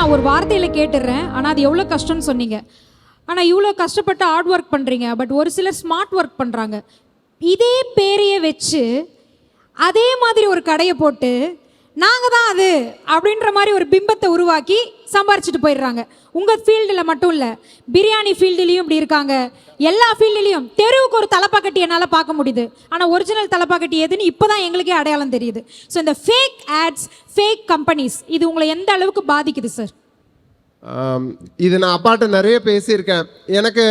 நான் ஒரு வார்த்தையில் கேட்டுடுறேன் ஆனால் அது எவ்வளோ கஷ்டம்னு சொன்னீங்க. ஆனால் இவ்வளோ கஷ்டப்பட்டு ஹார்ட் ஒர்க் பண்ணுறீங்க பட் ஒரு சிலர் ஸ்மார்ட் ஒர்க் பண்ணுறாங்க இதே பேரையே வச்சு அதே மாதிரி ஒரு கடையை போட்டு நாங்கள் தான் அது அப்படின்ற மாதிரி ஒரு பிம்பத்தை உருவாக்கி சம்பாரிச்சிட்டு போயிடுறாங்க. உங்கள் ஃபீல்டில் மட்டும் இல்லை பிரியாணி ஃபீல்டுலேயும் இப்படி இருக்காங்க. எல்லா ஃபீல்டுலேயும் தெருவுக்கு ஒரு தலப்பாக்கட்டி என்னால் பார்க்க முடியுது. ஆனால் ஒரிஜினல் தலப்பாக்கட்டி எதுன்னு இப்போ தான் எங்களுக்கே அடையாளம் தெரியுது. ஸோ இந்த ஃபேக் ஆட்ஸ் கம்பெனிஸ் இது உங்களை எந்த அளவுக்கு பாதிக்குது சார் இது நான் அப்பாட்ட நிறைய பேசியிருக்கேன். எனக்கு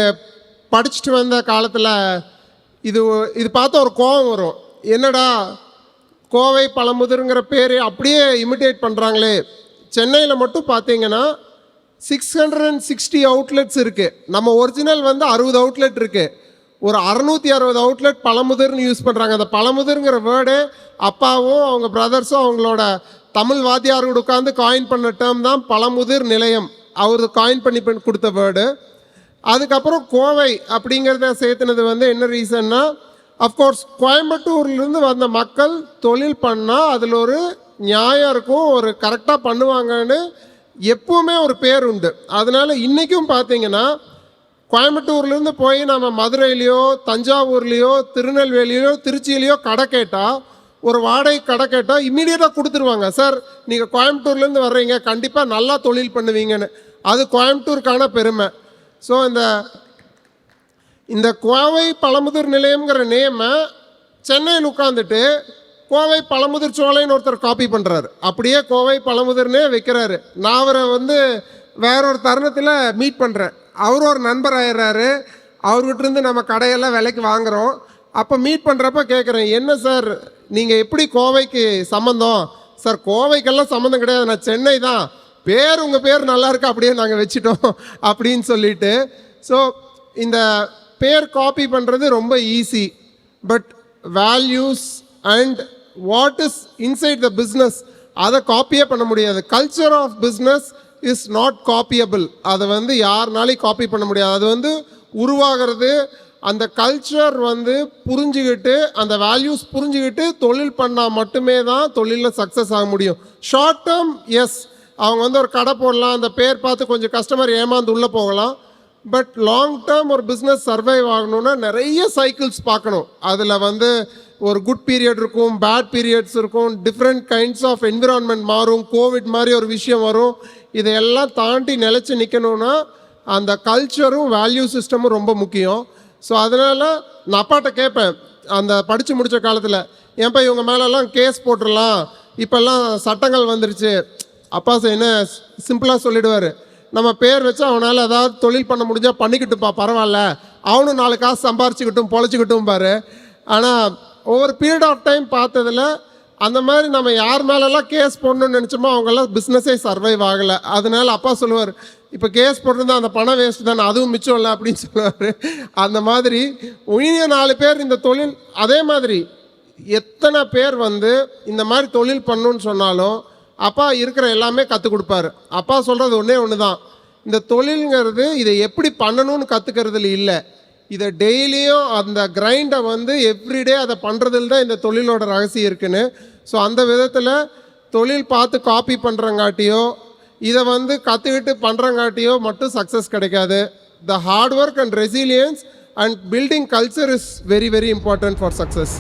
படிச்சுட்டு வந்த காலத்தில் இது இது பார்த்தா ஒரு கோபம் வரும். என்னடா கோவை பழமுதிருங்கிற பேர் அப்படியே இமிட்டேட் பண்ணுறாங்களே சென்னையில் மட்டும் பார்த்தீங்கன்னா six hundred and sixty outlets இருக்குது நம்ம ஒரிஜினல் வந்து அறுபது அவுட்லெட் இருக்குது ஒரு அறநூற்றி அறுபது அவுட்லெட் பழமுதிர்னு யூஸ் பண்ணுறாங்க அந்த பழமுதிர்ங்கிற வேர்டு அப்பாவும் அவங்க பிரதர்ஸும் அவங்களோட தமிழ் வாத்தியாரோட உட்காந்து காயின் பண்ண டேர்ம் தான் பழமுதிர் நிலையம். அவர் காயின் பண்ணி பண்ணி கொடுத்த வேர்டு அதுக்கப்புறம் கோவை அப்படிங்கிறத சேர்த்துனது வந்து என்ன ரீசன்னா அஃப்கோர்ஸ் கோயம்புத்தூர்லேருந்து வந்த மக்கள் தொழில் பண்ணால் அதில் ஒரு நியாயம் இருக்கும் ஒரு கரெக்டாக பண்ணுவாங்கன்னு எப்பவுமே ஒரு பேர் உண்டு. அதனால் இன்றைக்கும் பார்த்தீங்கன்னா கோயம்புத்தூர்லேருந்து போய் நம்ம மதுரையிலையோ தஞ்சாவூர்லேயோ திருநெல்வேலியிலையோ திருச்சியிலையோ கடை கேட்டால் ஒரு வாடகை கடை கேட்டால் இம்மீடியட்டாக கொடுத்துருவாங்க. சார் நீங்கள் கோயம்புத்தூர்லேருந்து வர்றீங்க. கண்டிப்பாக நல்லா தொழில் பண்ணுவீங்கன்னு. அது கோயம்புத்தூருக்கான பெருமை. ஸோ இந்த இந்த கோவை பழமுதிர் நிலையம்ங்கிற நேமை சென்னையில் உட்காந்துட்டு கோவை பழமுதிர் சோலைன்னு ஒருத்தர் காப்பி பண்ணுறாரு அப்படியே கோவை பழமுதிர்னே வைக்கிறாரு. நான் அவரை வந்து வேற ஒரு தருணத்தில் மீட் பண்ணுறேன் அவர் ஒரு நண்பர் ஆயிடுறாரு. அவர்கிட்ட இருந்து நம்ம கடையெல்லாம் விலைக்கு வாங்குகிறோம் அப்போ மீட் பண்ணுறப்ப கேட்குறேன் என்ன சார் நீங்கள் எப்படி கோவைக்கு சம்மந்தம் சார் கோவைக்கெல்லாம் சம்மந்தம் கிடையாது. நான் சென்னை தான். பேர் உங்கள் பேர் நல்லா இருக்கு அப்படியே நாங்கள் வச்சிட்டோம் அப்படின்னு சொல்லிட்டு. ஸோ இந்த பேர் காப்பி பண்ணுறது ரொம்ப easy but values and what is inside the business அதை காப்பியே பண்ண முடியாது. Culture of business is not copyable அதை வந்து யாருனாலையும் காப்பி பண்ண முடியாது. அது வந்து உருவாகிறது அந்த கல்ச்சர் வந்து புரிஞ்சுக்கிட்டு அந்த வேல்யூஸ் புரிஞ்சுக்கிட்டு தொழில் பண்ணால் மட்டுமே தான் தொழிலில் சக்ஸஸ் ஆக முடியும். ஷார்ட் டேர்ம் எஸ் அவங்க வந்து ஒரு கடை போடலாம் அந்த பேர் பார்த்து கொஞ்சம் கஸ்டமர் ஏமாந்து உள்ளே போகலாம். பட் லாங் டேர்ம் ஒரு பிஸ்னஸ் சர்வைவ் ஆகணும்னா நிறைய சைக்கிள்ஸ் பார்க்கணும். அதில் வந்து ஒரு குட் பீரியட் இருக்கும் பேட் பீரியட்ஸ் இருக்கும் டிஃப்ரெண்ட் கைண்ட்ஸ் ஆஃப் என்விரான்மெண்ட் மாறும் கோவிட் மாதிரி ஒரு விஷயம் வரும். இதையெல்லாம் தாண்டி நிலச்சி நிற்கணும்னா அந்த கல்ச்சரும் வேல்யூ சிஸ்டமும் ரொம்ப முக்கியம். ஸோ அதனால் நான் அப்பாட்ட கேட்பேன் அந்த படித்து முடித்த காலத்தில் ஏன்ப்பா இவங்க மேலெல்லாம் கேஸ் போட்டுடலாம் இப்போல்லாம் சட்டங்கள் வந்துருச்சு. அப்பா என்ன சிம்பிளாக சொல்லிடுவார். நம்ம பேர் வச்சு அவனால் ஏதாவது தொழில் பண்ண முடிஞ்சால் பண்ணிக்கிட்டுப்பா பரவாயில்ல. அவனும் நாலு காசு சம்பாரிச்சுக்கிட்டும் பொழைச்சிக்கிட்டும் பாரு. ஆனால் ஒவ்வொரு பீரியட் ஆஃப் டைம் பார்த்ததில் அந்த மாதிரி நம்ம யார் மேலெல்லாம் கேஸ் போடணும்னு நினச்சோமோ அவங்கெல்லாம் பிஸ்னஸே சர்வைவ் ஆகலை. அதனால அப்பா சொல்லுவார் இப்போ கேஸ் போட்டிருந்தா அந்த பணம் வேஸ்ட் தானே அதுவும் மிச்சம் இல்லை அப்படின்னு சொல்லுவார். அந்த மாதிரி உயிரிய நாலு பேர் இந்த தொழில் அதே மாதிரி எத்தனை பேர் வந்து இந்த மாதிரி தொழில் பண்ணுன்னு சொன்னாலும் அப்பா இருக்கிற எல்லாமே கற்றுக் கொடுப்பாரு. அப்பா சொல்கிறது ஒன்றே ஒன்று தான் இந்த தொழிலுங்கிறது இதை எப்படி பண்ணணும்னு கற்றுக்கிறதுல இல்லை. இதை டெய்லியும் அந்த கிரைண்டை வந்து எவ்ரிடே அதை பண்ணுறதுல தான் இந்த தொழிலோட ரகசியம் இருக்குன்னு. ஸோ அந்த விதத்தில் தொழில் பார்த்து காப்பி பண்ணுறங்காட்டியோ இதை வந்து கற்றுக்கிட்டு பண்ணுறங்காட்டியோ மட்டும் சக்ஸஸ் கிடைக்காது. The hard work and resilience and building culture is very very important for success